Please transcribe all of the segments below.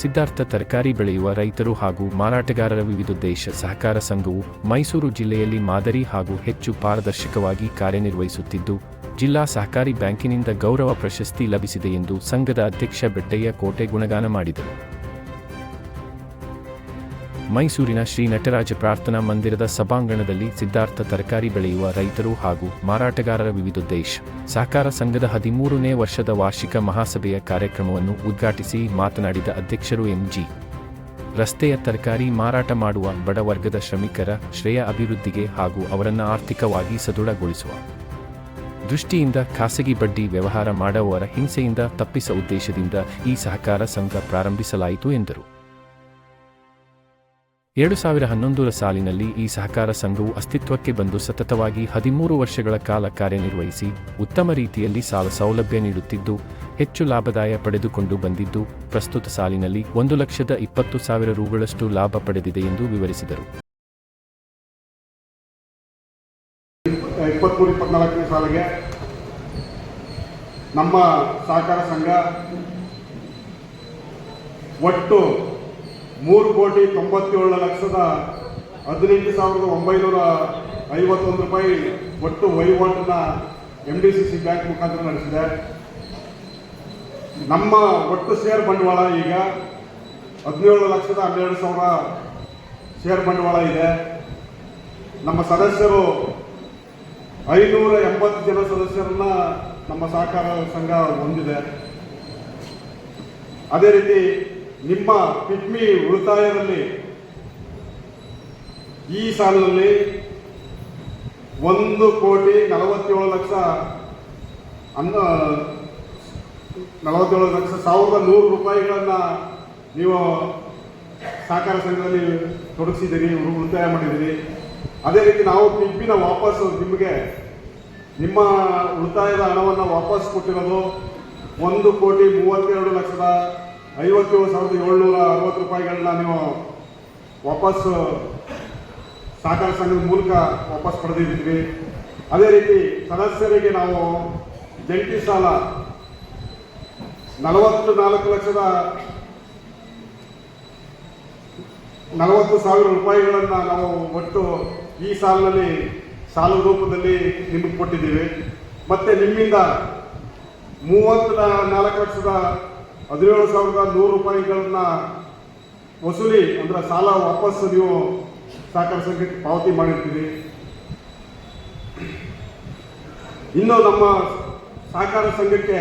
ಸಿದ್ಧಾರ್ಥ ತರಕಾರಿ ಬೆಳೆಯುವ ರೈತರು ಹಾಗೂ ಮಾರಾಟಗಾರರ ವಿವಿಧ ದೇಶ ಸಹಕಾರ ಸಂಘವು ಮೈಸೂರು ಜಿಲ್ಲೆಯಲ್ಲಿ ಮಾದರಿ ಹಾಗೂ ಹೆಚ್ಚು ಪಾರದರ್ಶಕವಾಗಿ ಕಾರ್ಯನಿರ್ವಹಿಸುತ್ತಿದ್ದು, ಜಿಲ್ಲಾ ಸಹಕಾರಿ ಬ್ಯಾಂಕಿನಿಂದ ಗೌರವ ಪ್ರಶಸ್ತಿ ಲಭಿಸಿದೆ ಎಂದು ಸಂಘದ ಅಧ್ಯಕ್ಷ ಬೆಟ್ಟಯ್ಯ ಕೋಟೆ ಗುಣಗಾನ ಮಾಡಿದರು. ಮೈಸೂರಿನ ಶ್ರೀ ನಟರಾಜ ಪ್ರಾರ್ಥನಾ ಮಂದಿರದ ಸಭಾಂಗಣದಲ್ಲಿ ಸಿದ್ಧಾರ್ಥ ತರಕಾರಿ ಬೆಳೆಯುವ ರೈತರು ಹಾಗೂ ಮಾರಾಟಗಾರರ ವಿವಿಧೋದ್ದೇಶ. ಸಹಕಾರ ಸಂಘದ ಹದಿಮೂರನೇ ವರ್ಷದ ವಾರ್ಷಿಕ ಮಹಾಸಭೆಯ ಕಾರ್ಯಕ್ರಮವನ್ನು ಉದ್ಘಾಟಿಸಿ ಮಾತನಾಡಿದ ಅಧ್ಯಕ್ಷರು ಎಂಜಿ. ರಸ್ತೆಯ ತರಕಾರಿ ಮಾರಾಟ ಮಾಡುವ ಬಡವರ್ಗದ ಶ್ರಮಿಕರ ಶ್ರೇಯ ಅಭಿವೃದ್ಧಿಗೆ ಹಾಗೂ ಅವರನ್ನು ಆರ್ಥಿಕವಾಗಿ ಸದೃಢಗೊಳಿಸುವ ದೃಷ್ಟಿಯಿಂದ ಖಾಸಗಿ ಬಡ್ಡಿ ವ್ಯವಹಾರ ಮಾಡುವವರ ಹಿಂಸೆಯಿಂದ ತಪ್ಪಿಸುವ ಉದ್ದೇಶದಿಂದ ಈ ಸಹಕಾರ ಸಂಘ ಪ್ರಾರಂಭಿಸಲಾಯಿತು ಎಂದರು. ಎರಡು ಸಾವಿರ ಹನ್ನೊಂದರ ಸಾಲಿನಲ್ಲಿ ಈ ಸಹಕಾರ ಸಂಘವು ಅಸ್ತಿತ್ವಕ್ಕೆ ಬಂದು ಸತತವಾಗಿ ಹದಿಮೂರು ವರ್ಷಗಳ ಕಾಲ ಕಾರ್ಯನಿರ್ವಹಿಸಿ ಉತ್ತಮ ರೀತಿಯಲ್ಲಿ ಸಾಲ ಸೌಲಭ್ಯ ನೀಡುತ್ತಿದ್ದು, ಹೆಚ್ಚು ಲಾಭದಾಯ ಪಡೆದುಕೊಂಡು ಬಂದಿದ್ದು, ಪ್ರಸ್ತುತ ಸಾಲಿನಲ್ಲಿ ಒಂದು ಲಕ್ಷದ ಇಪ್ಪತ್ತು ಸಾವಿರ ರುಗಳಷ್ಟು ಲಾಭ ಪಡೆದಿದೆ ಎಂದು ವಿವರಿಸಿದರು. ಸಾಲಿಗೆ ನಮ್ಮ ಸಹಕಾರ ಸಂಘ ಒಟ್ಟು ಮೂರು ಕೋಟಿ ತೊಂಬತ್ತೇಳು ಲಕ್ಷದ ಹದಿನೆಂಟು ಸಾವಿರದ ಒಂಬೈನೂರ ಐವತ್ತೊಂದು ರೂಪಾಯಿ ಒಟ್ಟು ವಹಿವಾಟನ್ನ M D C C bank ಮುಖಾಂತರ ನಡೆಸಿದೆ. ನಮ್ಮ ಒಟ್ಟು ಶೇರ್ ಬಂಡವಾಳ ಈಗ ಹದಿನೇಳು ಲಕ್ಷದ ಹನ್ನೆರಡು ಸಾವಿರ ಷೇರ್ ಬಂಡವಾಳ ಇದೆ. ನಮ್ಮ ಸದಸ್ಯರು ಐನೂರ ಎಂಬತ್ತು ಜನ ಸದಸ್ಯರನ್ನ ನಮ್ಮ ಸಹಕಾರ ಸಂಘ ಹೊಂದಿದೆ. ಅದೇ ರೀತಿ ನಿಮ್ಮ ಪಿಟ್ಮಿ ಉಳಿತಾಯದಲ್ಲಿ ಈ ಸಾಲಿನಲ್ಲಿ ಒಂದು ಕೋಟಿ ನಲವತ್ತೇಳು ಲಕ್ಷ ಅನ್ನ, ನಲವತ್ತೇಳು ಲಕ್ಷ ಸಾವಿರದ ನೂರು ರೂಪಾಯಿಗಳನ್ನು ನೀವು ಸಹಕಾರ ಸಂಘದಲ್ಲಿ ತೊಡಗಿಸಿದ್ದೀರಿ ಉಳಿತಾಯ ಮಾಡಿದ್ದೀರಿ. ಅದೇ ರೀತಿ ನಾವು ಪಿಗ್ಮಿನ ವಾಪಸ್ ನಿಮಗೆ, ನಿಮ್ಮ ಉಳಿತಾಯದ ಹಣವನ್ನು ವಾಪಸ್ ಕೊಟ್ಟಿರೋದು ಒಂದು ಕೋಟಿ ಮೂವತ್ತೆರಡು ಲಕ್ಷದ ಐವತ್ತೇಳು ಸಾವಿರದ ಏಳ್ನೂರ ಅರವತ್ತು ರೂಪಾಯಿಗಳನ್ನ ನೀವು ವಾಪಸ್, ಸಹಕಾರ ಸಂಘದ ಮೂಲಕ ವಾಪಸ್ ಪಡೆದಿದ್ದೀವಿ. ಅದೇ ರೀತಿ ಸದಸ್ಯರಿಗೆ ನಾವು ಜಂಟಿ ಸಾಲ ನಲವತ್ತು ನಾಲ್ಕು ಲಕ್ಷದ ನಲವತ್ತು ಸಾವಿರ ರೂಪಾಯಿಗಳನ್ನು ನಾವು ಒಟ್ಟು ಈ ಸಾಲಿನಲ್ಲಿ ಸಾಲ ರೂಪದಲ್ಲಿ ನಿಮಗೆ ಕೊಟ್ಟಿದ್ದೀವಿ. ಮತ್ತೆ ನಿಮ್ಮಿಂದ ಮೂವತ್ತ ನಾಲ್ಕು ಲಕ್ಷದ ಹದಿನೇಳು ಸಾವಿರದ ನೂರು ರೂಪಾಯಿಗಳನ್ನ ವಸೂಲಿ ಅಂದ್ರೆ ಸಾಲ ವಾಪಸ್ ನೀವು ಸಹಕಾರ ಸಂಘಕ್ಕೆ ಪಾವತಿ ಮಾಡಿರ್ತೀವಿ ಇನ್ನು ನಮ್ಮ ಸಹಕಾರ ಸಂಘಕ್ಕೆ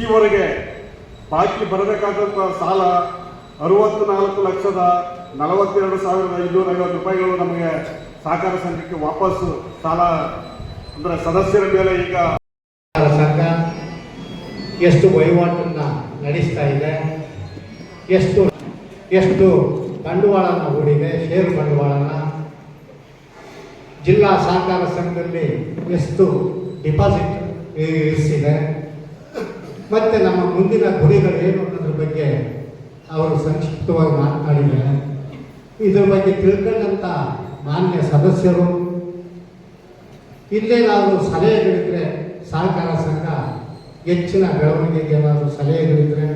ಈವರೆಗೆ ಬಾಕಿ ಬರಬೇಕಾದಂಥ ಸಾಲ ಅರವತ್ತು ನಾಲ್ಕು ಲಕ್ಷದ ನಲವತ್ತೆರಡು ಸಾವಿರದ ಐನೂರ ಐವತ್ತು ರೂಪಾಯಿಗಳು ನಮಗೆ ಸಹಕಾರ ಸಂಘಕ್ಕೆ ವಾಪಸ್ಸು ಸಾಲ ಅಂದರೆ ಸದಸ್ಯರ ಮೇಲೆ ಈಗ ಎಷ್ಟು ವಹಿವಾಟನ್ನು ನಡೆಸ್ತಾ ಇದೆ, ಎಷ್ಟು ಎಷ್ಟು ಬಂಡವಾಳನ ಹೂಡಿದೆ, ಷೇರು ಬಂಡವಾಳನ, ಜಿಲ್ಲಾ ಸಹಕಾರ ಸಂಘದಲ್ಲಿ ಎಷ್ಟು ಡಿಪಾಸಿಟ್ ಇರಿಸಿದೆ, ಮತ್ತು ನಮ್ಮ ಮುಂದಿನ ಗುರಿಗಳು ಏನು ಅನ್ನೋದ್ರ ಬಗ್ಗೆ ಅವರು ಸಂಕ್ಷಿಪ್ತವಾಗಿ ಮಾತನಾಡಿದ್ದಾರೆ. ಇದ್ರ ಬಗ್ಗೆ ತಿಳ್ಕೊಂಡಂಥ ಮಾನ್ಯ ಸದಸ್ಯರು ಇಲ್ಲೇನಾದರೂ ಸಲಹೆಗಳಿದ್ರೆ ಸಹಕಾರ ಸಂಘ ಹೆಚ್ಚಿನ ಬೆಳವಣಿಗೆಗೆ ಏನಾದರೂ ಸಲಹೆಗಳಿದ್ರೆ?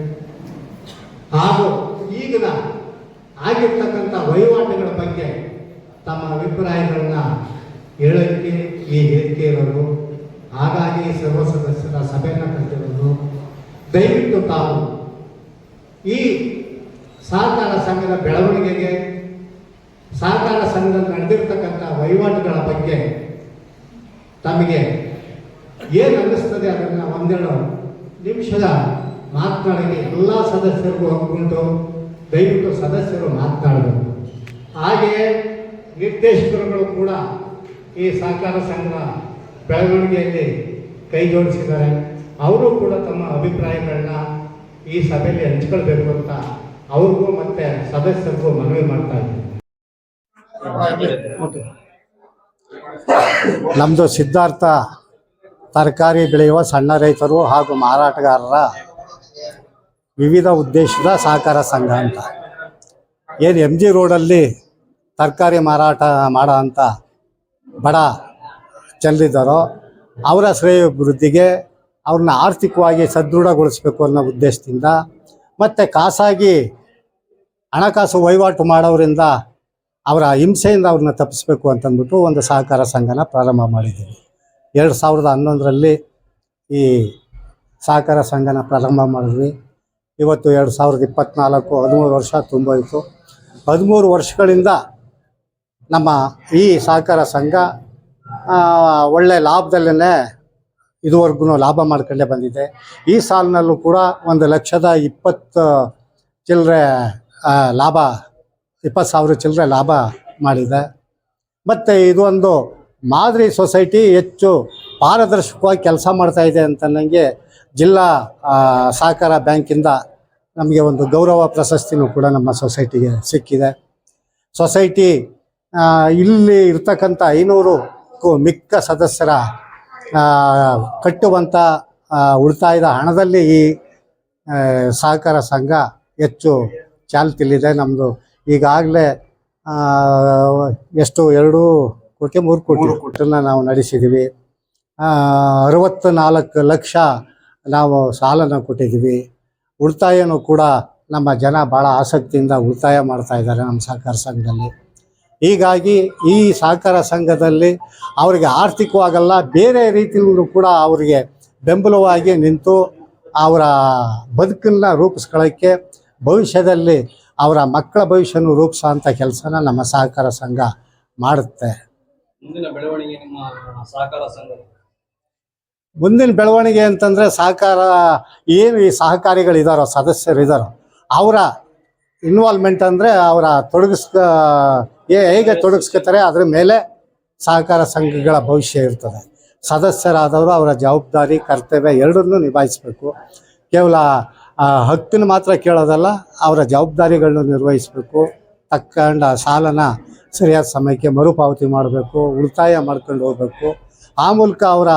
ಹಾಗೂ ಈಗಿನ ಆಗಿರ್ತಕ್ಕಂಥ ವಹಿವಾಟುಗಳ ಬಗ್ಗೆ ತಮ್ಮ ಅಭಿಪ್ರಾಯಗಳನ್ನು ಹೇಳೋಕ್ಕೆ ಈ ಹೇಳಿಕೆ ಇರೋದು. ಹಾಗಾಗಿ ಸರ್ವ ಸದಸ್ಯರ ಸಭೆಯನ್ನು ಕರೆದಿರೋದು. ದಯವಿಟ್ಟು ತಾವು ಈ ಸಹಕಾರ ಸಂಘದ ಬೆಳವಣಿಗೆಗೆ, ಸಹಕಾರ ಸಂಘದಲ್ಲಿ ನಡೆದಿರ್ತಕ್ಕಂಥ ವಹಿವಾಟುಗಳ ಬಗ್ಗೆ ತಮಗೆ ಏನು ಅನ್ನಿಸ್ತದೆ ಅದನ್ನು ಒಂದೆರಡು ನಿಮಿಷದ ಮಾತನಾಡಿ ಎಲ್ಲ ಸದಸ್ಯರಿಗೂ ಒಪ್ಕೊಂಡು ದಯವಿಟ್ಟು ಸದಸ್ಯರು ಮಾತನಾಡಬೇಕು. ಹಾಗೆಯೇ ನಿರ್ದೇಶಕರುಗಳು ಕೂಡ ಈ ಸಹಕಾರ ಸಂಘ ಬೆಳವಣಿಗೆಯಲ್ಲಿ ಕೈ ಜೋಡಿಸಿದ್ದಾರೆ. ಅವರು ಕೂಡ ತಮ್ಮ ಅಭಿಪ್ರಾಯಗಳನ್ನ ಈ ಸಭೆಯಲ್ಲಿ ಹಂಚ್ಕೊಳ್ಬೇಕು ಅಂತ ಅವ್ರಿಗೂ ಮತ್ತೆ ಸದಸ್ಯರಿಗೂ ಮನವಿ ಮಾಡ್ತಾ ಇದ್ದೀನಿ. ನಮ್ಮದು ಸಿದ್ಧಾರ್ಥ ತರಕಾರಿ ಬೆಳೆಯುವ ಸಣ್ಣ ರೈತರು ಹಾಗೂ ಮಾರಾಟಗಾರರ ವಿವಿಧ ಉದ್ದೇಶದ ಸಹಕಾರ ಸಂಘ ಅಂತ. ಏನು ಎಂ ಜಿ ರೋಡಲ್ಲಿ ತರಕಾರಿ ಮಾರಾಟ ಮಾಡೋ ಅಂತ ಬಡ ಚೆಲ್ಲಿದ್ದಾರೋ ಅವರ ಶ್ರೇಯೋಭಿವೃದ್ಧಿಗೆ ಅವ್ರನ್ನ ಆರ್ಥಿಕವಾಗಿ ಸದೃಢಗೊಳಿಸಬೇಕು ಅನ್ನೋ ಉದ್ದೇಶದಿಂದ ಮತ್ತು ಖಾಸಗಿ ಹಣಕಾಸು ವಹಿವಾಟು ಮಾಡೋರಿಂದ ಅವರ ಹಿಂಸೆಯಿಂದ ಅವ್ರನ್ನ ತಪ್ಪಿಸ್ಬೇಕು ಅಂತಂದ್ಬಿಟ್ಟು ಒಂದು ಸಹಕಾರ ಸಂಘನ ಪ್ರಾರಂಭ ಮಾಡಿದ್ದೀವಿ. ಎರಡು ಸಾವಿರದ ಹನ್ನೊಂದರಲ್ಲಿ ಈ ಸಹಕಾರ ಸಂಘನ ಪ್ರಾರಂಭ ಮಾಡಿದ್ವಿ. ಇವತ್ತು ಎರಡು ಸಾವಿರದ ಇಪ್ಪತ್ತ್ನಾಲ್ಕು ಹದಿಮೂರು ವರ್ಷ ತುಂಬೋಯಿತು. ಹದಿಮೂರು ವರ್ಷಗಳಿಂದ ನಮ್ಮ ಈ ಸಹಕಾರ ಸಂಘ ಒಳ್ಳೆ ಲಾಭದಲ್ಲೇ ಇದುವರೆಗೂ ಲಾಭ ಮಾಡ್ಕೊಂಡೇ ಬಂದಿದೆ. ಈ ಸಾಲಿನಲ್ಲೂ ಕೂಡ ಒಂದು ಲಕ್ಷದ ಇಪ್ಪತ್ತು ಚಿಲ್ಲರೆ ಲಾಭ, ಇಪ್ಪತ್ತು ಸಾವಿರ ಚಿಲ್ಲರೆ ಲಾಭ ಮಾಡಿದೆ. ಮತ್ತು ಇದೊಂದು ಮಾದರಿ ಸೊಸೈಟಿ ಹೆಚ್ಚು ಪಾರದರ್ಶಕವಾಗಿ ಕೆಲಸ ಮಾಡ್ತಾ ಇದೆ ಅಂತ ನನಗೆ ಜಿಲ್ಲಾ ಸಹಕಾರ ಬ್ಯಾಂಕಿಂದ ನಮಗೆ ಒಂದು ಗೌರವ ಪ್ರಶಸ್ತಿನೂ ಕೂಡ ನಮ್ಮ ಸೊಸೈಟಿಗೆ ಸಿಕ್ಕಿದೆ. ಸೊಸೈಟಿ ಇಲ್ಲಿ ಇರ್ತಕ್ಕಂಥ ಐನೂರಕ್ಕೂ ಮಿಕ್ಕ ಸದಸ್ಯರ ಕಟ್ಟುವಂಥ ಉಳಿತಾಯದ ಹಣದಲ್ಲಿ ಈ ಸಹಕಾರ ಸಂಘ ಹೆಚ್ಚು ಚಾಲ್ತಿಲಿದೆ ನಮ್ಮದು ಈಗಾಗಲೇ ಎಷ್ಟು, ಎರಡು ಕೋಟಿ ಮೂರು ಕೋಟಿ. ಕೋಟನ್ನ ನಾವು ನಡೆಸಿದ್ದೀವಿ ಅರವತ್ತ ಅರವತ್ತು ನಾಲ್ಕು ಲಕ್ಷ ನಾವು ಸಾಲನ ಕೊಟ್ಟಿದ್ದೀವಿ ಉಳಿತಾಯನೂ ಕೂಡ ನಮ್ಮ ಜನ ಭಾಳ ಆಸಕ್ತಿಯಿಂದ ಉಳಿತಾಯ ಮಾಡ್ತಾ ಇದ್ದಾರೆ ನಮ್ಮ ಸಹಕಾರ ಸಂಘದಲ್ಲಿ. ಹೀಗಾಗಿ ಈ ಸಹಕಾರ ಸಂಘದಲ್ಲಿ ಅವರಿಗೆ ಆರ್ಥಿಕವಾಗಲ್ಲ ಬೇರೆ ರೀತಿಯಲ್ಲೂ ಕೂಡ ಅವರಿಗೆ ಬೆಂಬಲವಾಗಿ ನಿಂತು ಅವರ ಬದುಕನ್ನ ರೂಪಿಸ್ಕೊಳ್ಳೋಕ್ಕೆ ಭವಿಷ್ಯದಲ್ಲಿ ಅವರ ಮಕ್ಕಳ ಭವಿಷ್ಯನೂ ರೂಪಿಸೋ ಅಂಥ ಕೆಲಸನ ನಮ್ಮ ಸಹಕಾರ ಸಂಘ ಮಾಡುತ್ತೆ. ಮುಂದಿನ ಬೆಳವಣಿಗೆ ನಿಮ್ಮ ಸಹಕಾರ ಸಂಘ ಮುಂದಿನ ಬೆಳವಣಿಗೆ ಅಂತಂದರೆ ಸಹಕಾರ, ಏನು ಈ ಸಹಕಾರಿಗಳಿದಾರೋ ಸದಸ್ಯರು ಇದ್ದಾರೋ ಅವರ ಇನ್ವಾಲ್ವ್ಮೆಂಟ್ ಅಂದರೆ ಅವರ ತೊಡಗಿಸ್ ಹೇಗೆ ತೊಡಗಿಸ್ಕೊತಾರೆ, ಅದ್ರ ಮೇಲೆ ಸಹಕಾರ ಸಂಘಗಳ ಭವಿಷ್ಯ ಇರ್ತದೆ. ಸದಸ್ಯರಾದವರು ಅವರ ಜವಾಬ್ದಾರಿ, ಕರ್ತವ್ಯ ಎರಡನ್ನೂ ನಿಭಾಯಿಸ್ಬೇಕು. ಕೇವಲ ಹಕ್ಕನ್ನು ಮಾತ್ರ ಕೇಳೋದಲ್ಲ, ಅವರ ಜವಾಬ್ದಾರಿಗಳನ್ನು ನಿರ್ವಹಿಸಬೇಕು. ತಕ್ಕಂಡ ಸಾಲನ ಸರಿಯಾದ ಸಮಯಕ್ಕೆ ಮರುಪಾವತಿ ಮಾಡಬೇಕು, ಉಳಿತಾಯ ಮಾಡ್ಕೊಂಡು ಹೋಗಬೇಕು. ಆ ಮೂಲಕ ಅವರ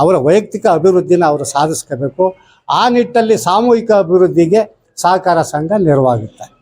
ಅವರ ವೈಯಕ್ತಿಕ ಅಭಿವೃದ್ಧಿನ ಅವರು ಸಾಧಿಸ್ಕೋಬೇಕು. ಆ ನಿಟ್ಟಲ್ಲಿ ಸಾಮೂಹಿಕ ಅಭಿವೃದ್ಧಿಗೆ ಸಹಕಾರ ಸಂಘ ನೆರವಾಗುತ್ತೆ.